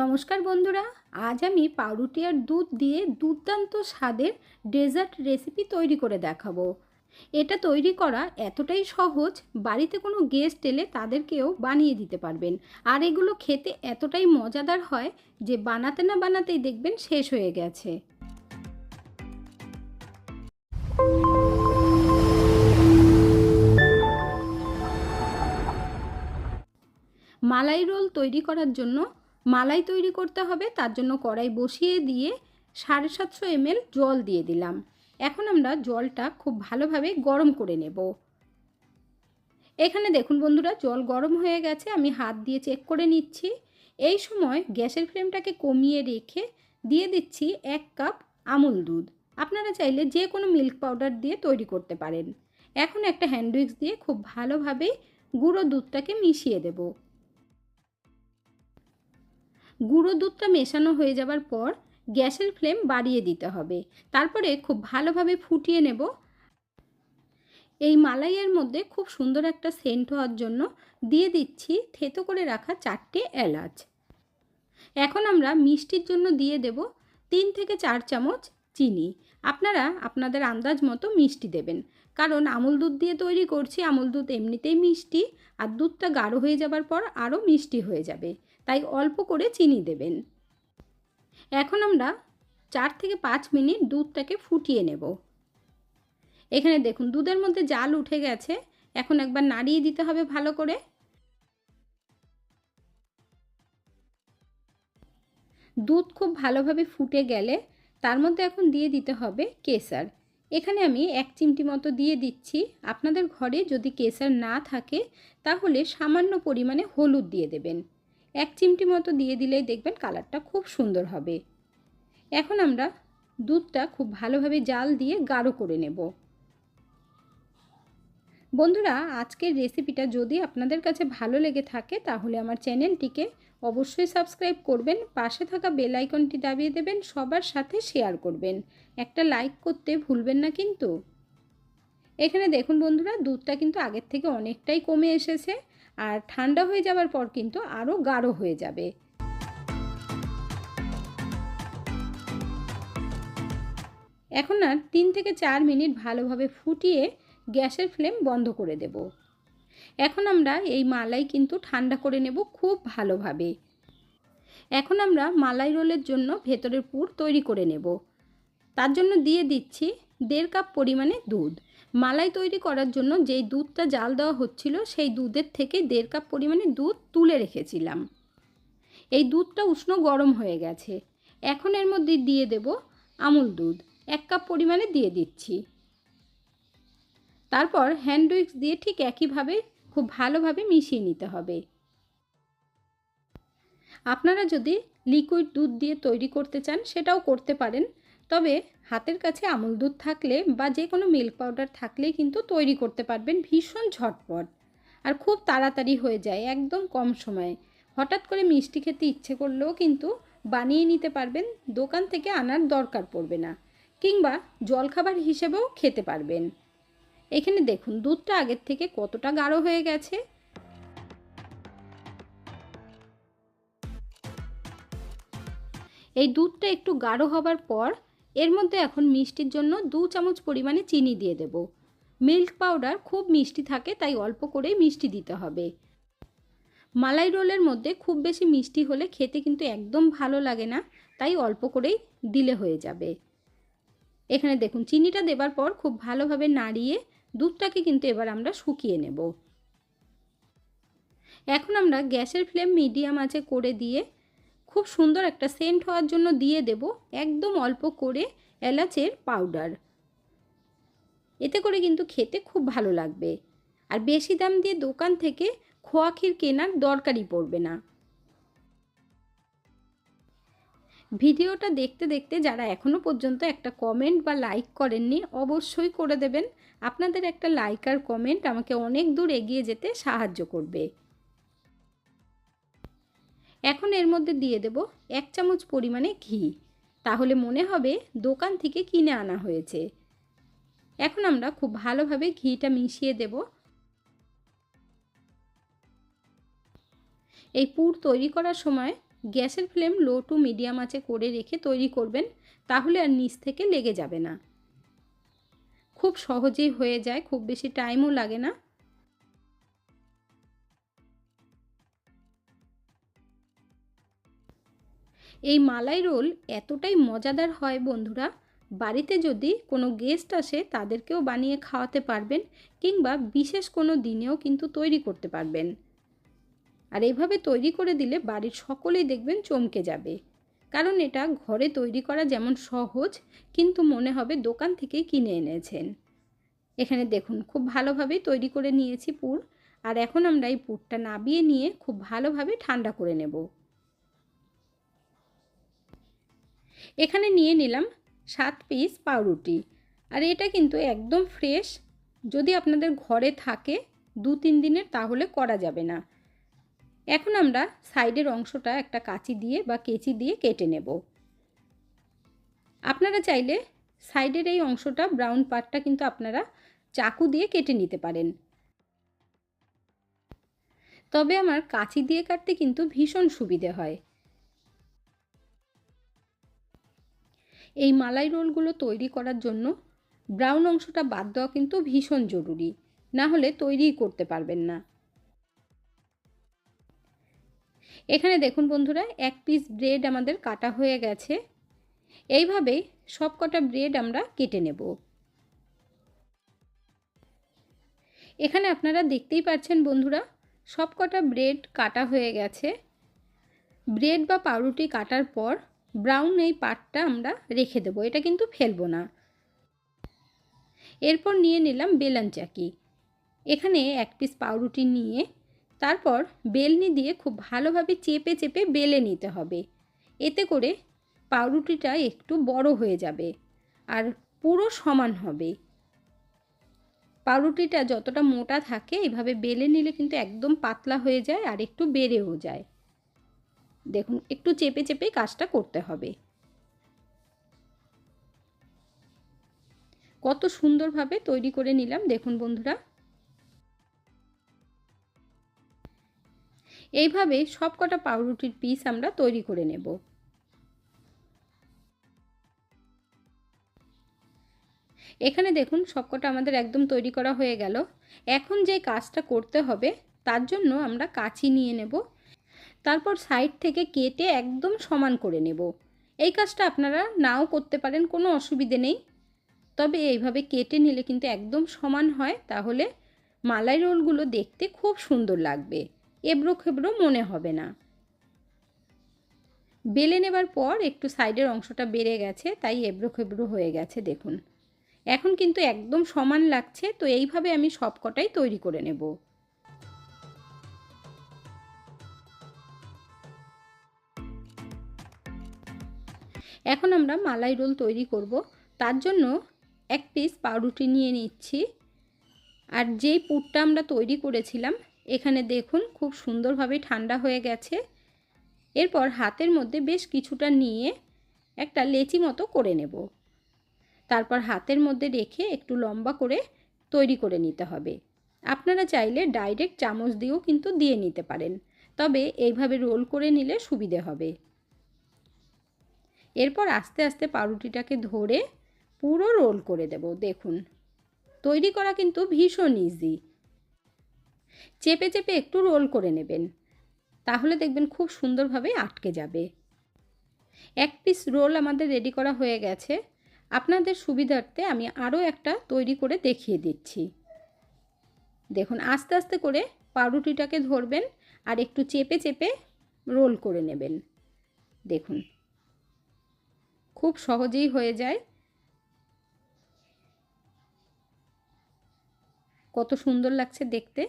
নমস্কার বন্ধুরা, আজ আমি পাউরুটি আর দুধ দিয়ে দুর্দান্ত স্বাদের ডেজার্ট রেসিপি তৈরি করে দেখাবো। এটা তৈরি করা এতটাই সহজ, বাড়িতে কোনো গেস্ট এলে তাদেরকেও বানিয়ে দিতে পারবেন। আর এগুলো খেতে এতটাই মজাদার হয় যে বানাতে না বানাতেই দেখবেন শেষ হয়ে গেছে। মালাই রোল তৈরি করার জন্য মালাই তৈরি করতে হবে, তার জন্য কড়াই বসিয়ে দিয়ে সাড়ে সাতশো এমএল জল দিয়ে দিলাম। এখন আমরা জলটা খুব ভালোভাবে গরম করে নেব। এখানে দেখুন বন্ধুরা, জল গরম হয়ে গেছে, আমি হাত দিয়ে চেক করে নিচ্ছি। এই সময় গ্যাসের ফ্লেমটাকে কমিয়ে রেখে দিয়ে দিচ্ছি এক কাপ আমুল দুধ। আপনারা চাইলে যে কোনো মিল্ক পাউডার দিয়ে তৈরি করতে পারেন। এখন একটা হ্যান্ড উইক্স দিয়ে খুব ভালোভাবে গুঁড়ো দুধটাকে মিশিয়ে দেবো। গুঁড়ো দুধটা মেশানো হয়ে যাবার পর গ্যাসের ফ্লেম বাড়িয়ে দিতে হবে। তারপরে খুব ভালোভাবে ফুটিয়ে নেব। এই মালাইয়ের মধ্যে খুব সুন্দর একটা সেন্ট হওয়ার জন্য দিয়ে দিচ্ছি থেতো করে রাখা চারটে এলাচ। এখন আমরা মিষ্টির জন্য দিয়ে দেব তিন থেকে চার চামচ চিনি। আপনারা আপনাদের আন্দাজ মতো মিষ্টি দেবেন। কারণ আমুল দুধ দিয়ে তৈরি করছি, আমুল দুধ এমনিতেই মিষ্টি, আর দুধটা গাঢ় হয়ে যাবার পর আরও মিষ্টি হয়ে যাবে। তাই অল্প করে চিনি দেবেন। এখন আমরা চার থেকে পাঁচ মিনিট দুধটাকে ফুটিয়ে নেব। এখানে দেখুন, দুধের মধ্যে জাল উঠে গেছে। এখন একবার নাড়িয়ে দিতে হবে ভালো করে। দুধ খুব ভালোভাবে ফুটে গেলে তার মধ্যে এখন দিয়ে দিতে হবে কেসার। এখানে আমি এক চিমটি মতো দিয়ে দিচ্ছি। আপনাদের ঘরে যদি কেসার না থাকে, তাহলে সামান্য পরিমাণে হলুদ দিয়ে দেবেন। এক চিমটি মতো দিয়ে দিলেই দেখবেন কালারটা খুব সুন্দর হবে। এখন আমরা দুধটা খুব ভালোভাবে জাল দিয়ে গাঢ় করে নেব। বন্ধুরা, আজকের রেসিপিটা যদি আপনাদের কাছে ভালো লেগে থাকে, তাহলে আমার চ্যানেলটিকে অবশ্যই সাবস্ক্রাইব করবেন, পাশে থাকা বেল আইকনটি দাবিয়ে দেবেন, সবার সাথে শেয়ার করবেন। একটা লাইক করতে ভুলবেন না কিন্তু। এখানে দেখুন বন্ধুরা, দুধটা কিন্তু আগের থেকে অনেকটাই কমে এসেছে। আর ঠান্ডা হয়ে যাওয়ার পর কিন্তু আরও গাঢ় হয়ে যাবে। এখন আর তিন থেকে চার মিনিট ভালোভাবে ফুটিয়ে গ্যাসের ফ্লেম বন্ধ করে দেব। এখন আমরা এই মালাই কিন্তু ঠান্ডা করে নেব খুব ভালোভাবে। এখন আমরা মালাই রোলের জন্য ভেতরের পুর তৈরি করে নেব। তার জন্য দিয়ে দিচ্ছি দেড় কাপ পরিমাণে দুধ। মালাই তৈরি করার জন্য যেই দুধটা জাল দেওয়া হচ্ছিল, সেই দুধের থেকে দেড় কাপ পরিমাণে দুধ তুলে রেখেছিলাম। এই দুধটা উষ্ণ গরম হয়ে গেছে। এখন এর মধ্যে দিয়ে দেব আমুল দুধ। এক কাপ পরিমাণে দিয়ে দিচ্ছি। তারপর হ্যান্ড উইক্স দিয়ে ঠিক একইভাবে খুব ভালোভাবে মিশিয়ে নিতে হবে। আপনারা যদি লিকুইড দুধ দিয়ে তৈরি করতে চান, সেটাও করতে পারেন। তবে হাতের কাছে আমুল দুধ থাকলে বা যে কোনো মিল্ক পাউডার থাকলেই কিন্তু তৈরি করতে পারবেন ভীষণ ঝটপট। আর খুব তাড়াতাড়ি হয়ে যায়, একদম কম সময়ে। হঠাৎ করে মিষ্টি খেতে ইচ্ছে করলেও কিন্তু বানিয়ে নিতে পারবেন, দোকান থেকে আনার দরকার পড়বে না। কিংবা জলখাবার হিসেবেও খেতে পারবেন। এখানে দেখুন, দুধটা আগের থেকে কতটা গাঢ় হয়ে গেছে। এই দুধটা একটু গাঢ় হবার পর এর মধ্যে এখন মিষ্টির জন্য দু চামচ পরিমাণে চিনি দিয়ে দেব। মিল্ক পাউডার খুব মিষ্টি থাকে, তাই অল্প করেই মিষ্টি দিতে হবে। মালাই রোলের মধ্যে খুব বেশি মিষ্টি হলে খেতে কিন্তু একদম ভালো লাগে না, তাই অল্প করেই দিলে হয়ে যাবে। এখানে দেখুন, চিনিটা দেবার পর খুব ভালোভাবে নাড়িয়ে দুধটাকে কিন্তু এবার আমরা শুকিয়ে নেব। এখন আমরা গ্যাসের ফ্লেম মিডিয়াম আছে করে দিয়ে খুব সুন্দর একটা সেন্ট হওয়ার জন্য দিয়ে দেব একদম অল্প করে এলাচের পাউডার। এতে করে কিন্তু খেতে খুব ভালো লাগবে। আর বেশি দাম দিয়ে দোকান থেকে খোয়া ক্ষীর কেনার দরকারই পড়বে না। ভিডিওটা দেখতে দেখতে যারা এখনও পর্যন্ত একটা কমেন্ট বা লাইক করেননি, অবশ্যই করে দেবেন। আপনাদের একটা লাইক আর কমেন্ট আমাকে অনেক দূর এগিয়ে যেতে সাহায্য করবে। এখন এর মধ্যে দিয়ে দেব এক চামচ পরিমাণে ঘি। তাহলে মনে হবে দোকান থেকে কিনে আনা হয়েছে। এখন আমরা খুব ভালোভাবে ঘিটা মিশিয়ে দেব। এই পুর তৈরি করার সময় গ্যাসের ফ্লেম লো টু মিডিয়াম আঁচে করে রেখে তৈরি করবেন, তাহলে আর নিচ থেকে লেগে যাবে না। খুব সহজেই হয়ে যায়, খুব বেশি টাইমও লাগে না। এই মালাই রোল এতটাই মজাদার হয় বন্ধুরা। বাড়িতে যদি কোনো গেস্ট আসে, তাদেরকেও বানিয়ে খাওয়াতে পারবেন কিংবা বিশেষ কোনো দিনেও কিন্তু তৈরি করতে পারবেন। আর এইভাবে তৈরি করে দিলে বাড়ির সকলেই দেখবেন চমকে যাবে। কারণ এটা ঘরে তৈরি করা যেমন সহজ, কিন্তু মনে হবে দোকান থেকেই কিনে এনেছেন। এখানে দেখুন, খুব ভালোভাবেই তৈরি করে নিয়েছি পুর। আর এখন আমরা এই পুরটা নাবিয়ে নিয়ে খুব ভালোভাবে ঠান্ডা করে নেব। এখানে নিয়ে নিলাম সাত পিস পাউরুটি। আর এটা কিন্তু একদম ফ্রেশ। যদি আপনাদের ঘরে থাকে দু তিন দিনের তাহলে করা যাবে না। এখন আমরা সাইডের অংশটা একটা কাঁচি দিয়ে বা কেচি দিয়ে কেটে নেব। আপনারা চাইলে সাইডের এই অংশটা ব্রাউন পার্টটা কিন্তু আপনারা চাকু দিয়ে কেটে নিতে পারেন। তবে আমার কাঁচি দিয়ে কাটতে কিন্তু ভীষণ সুবিধে হয়। এই মালাই রোলগুলো তৈরি করার জন্য ব্রাউন অংশটা বাদ দেওয়া কিন্তু ভীষণ জরুরি, না হলে তৈরিই করতে পারবেন না। এখানে দেখুন বন্ধুরা, এক পিস ব্রেড আমাদের কাটা হয়ে গেছে। এইভাবেই সব কটা ব্রেড আমরা কেটে নেব। এখানে আপনারা দেখতেই পাচ্ছেন বন্ধুরা সব কটা ব্রেড কাটা হয়ে গেছে। ব্রেড বা পাউরুটি কাটার পর ব্রাউন এই পাটটা আমরা রেখে দেবো, এটা কিন্তু ফেলব না। এরপর নিয়ে নিলাম বেলান চাকি। এখানে এক পিস পাউরুটি নিয়ে তারপর বেলনি দিয়ে খুব ভালোভাবে চেপে চেপে বেলে নিতে হবে। এতে করে পাউরুটিটা একটু বড় হয়ে যাবে আর পুরো সমান হবে। পাউরুটিটা যতটা মোটা থাকে, এভাবে বেলে নিলে কিন্তু একদম পাতলা হয়ে যায় আর একটু বেড়েও যায়। দেখুন, একটু চেপে চেপে কাজটা করতে হবে। কত সুন্দরভাবে তৈরি করে নিলাম, দেখুন বন্ধুরা। এইভাবে সব কটা পাউরুটির পিস আমরা তৈরি করে নেব। এখানে দেখুন, সবকটা আমাদের একদম তৈরি করা হয়ে গেল। এখন যে কাজটা করতে হবে, তার জন্য আমরা কাঁচি নিয়ে নেব। তারপর সাইড থেকে কেটে একদম সমান করে নেব। এই কাজটা আপনারা নাও করতে পারেন, কোনো অসুবিধে নেই। তবে এইভাবে কেটে নিলে কিন্তু একদম সমান হয়, তাহলে মালাই রোলগুলো দেখতে খুব সুন্দর লাগবে এবড়ো খেবড়ো মনে হবে না। বেলে নেবার পর একটু সাইডের অংশটা বেড়ে গেছে, তাই এবড়ো খেবড়ো হয়ে গেছে, দেখুন। এখন কিন্তু একদম সমান লাগছে, তো এইভাবে আমি সব কটাই তৈরি করে নেব। এখন আমরা মালাই রোল তৈরি করব। তার জন্য এক পিস পাউরুটি নিয়ে নিচ্ছি। আর যেই পুরটা আমরা তৈরি করেছিলাম, এখানে দেখুন খুব সুন্দরভাবে ঠান্ডা হয়ে গেছে। এরপর হাতের মধ্যে বেশ কিছুটা নিয়ে একটা লেচি মতো করে নেব। তারপর হাতের মধ্যে রেখে একটু লম্বা করে তৈরি করে নিতে হবে। আপনারা চাইলে ডাইরেক্ট চামচ দিয়েও কিন্তু দিয়ে নিতে পারেন। তবে এইভাবে রোল করে নিলে সুবিধে হবে। এরপর আস্তে আস্তে পাউরুটিটাকে ধরে পুরো রোল করে দেব, দেখুন। তৈরি করা কিন্তু ভীষণ ইজি চেপে চেপে একটু রোল করে নেবেন, তাহলে দেখবেন খুব সুন্দরভাবে আটকে যাবে। এক পিস রোল আমাদের রেডি করা হয়ে গেছে। আপনাদের সুবিধার্থে আমি আরও একটা তৈরি করে দেখিয়ে দিচ্ছি। দেখুন, আস্তে আস্তে করে পাউরুটিটাকে ধরবেন আর একটু চেপে চেপে রোল করে নেবেন। দেখুন খুব সহজেই হয়ে যায়। কত সুন্দর লাগছে দেখতে।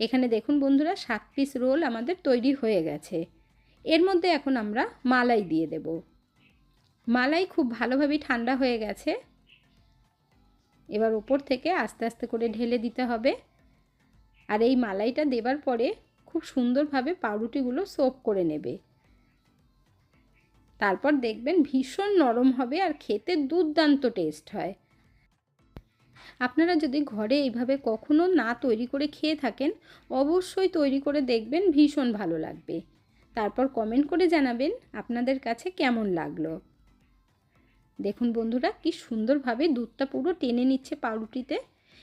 এখানে দেখুন বন্ধুরা, সাত পিস রোল আমাদের তৈরি হয়ে গেছে। এর মধ্যে এখন আমরা মালাই দিয়ে দেব। মালাই খুব ভালোভাবেই ঠান্ডা হয়ে গেছে। এবার ওপর থেকে আস্তে আস্তে করে ঢেলে দিতে হবে। আর এই মালাইটা দেবার পরে খুব সুন্দরভাবে পাউরুটিগুলো সোপ করে নেবে। তারপর দেখবেন ভীষণ নরম হবে আর খেতে দুর্দান্ত টেস্ট হয়। আপনারা যদি ঘরে এইভাবে কখনো না তৈরি করে খেয়ে থাকেন, অবশ্যই তৈরি করে দেখবেন ভীষণ ভালো লাগবে। তারপর কমেন্ট করে জানাবেন আপনাদের কাছে কেমন লাগল। দেখুন বন্ধুরা, কি সুন্দরভাবে দুধটা পুরো টেনে নিচ্ছে পাউরুটিতে।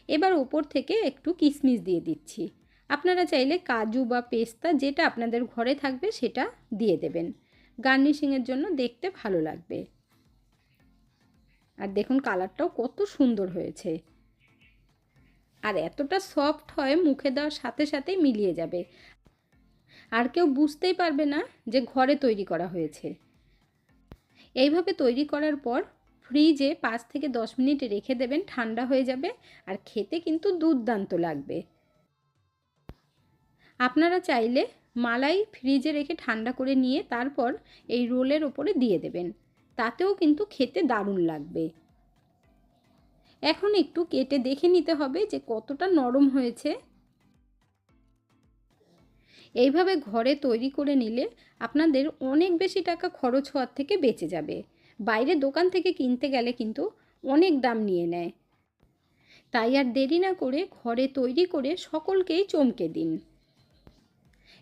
এবার ওপর থেকে একটু কিশমিশ দিয়ে দিচ্ছি। আপনারা চাইলে কাজু বা পেস্তা যেটা আপনাদের ঘরে থাকবে সেটা দিয়ে দেবেন। গার্নিশিংয়ের জন্য দেখতে ভালো লাগবে। আর দেখুন কালারটাও কত সুন্দর হয়েছে। আর এতটা সফট হয় মুখে দেওয়ার সাথে সাথেই মিলিয়ে যাবে। আর কেউ বুঝতেই পারবে না যে ঘরে তৈরি করা হয়েছে। এইভাবে তৈরি করার পর ফ্রিজে পাঁচ থেকে দশ মিনিট রেখে দেবেন, ঠান্ডা হয়ে যাবে আর খেতে কিন্তু দুর্দান্ত লাগবে। আপনারা চাইলে মালাই ফ্রিজে রেখে ঠান্ডা করে নিয়ে তারপর এই রোলের ওপরে দিয়ে দেবেন। তাতেও কিন্তু খেতে দারুণ লাগবে। এখন একটু কেটে দেখে নিতে হবে যে কতটা নরম হয়েছে। এইভাবে ঘরে তৈরি করে নিলে আপনাদের অনেক বেশি টাকা খরচ হওয়ার থেকে বেঁচে যাবে। বাইরে দোকান থেকে কিনতে গেলে কিন্তু অনেক দাম নিয়ে নেয়। তাই আর দেরি না করে ঘরে তৈরি করে সকলকেই চমকে দিন।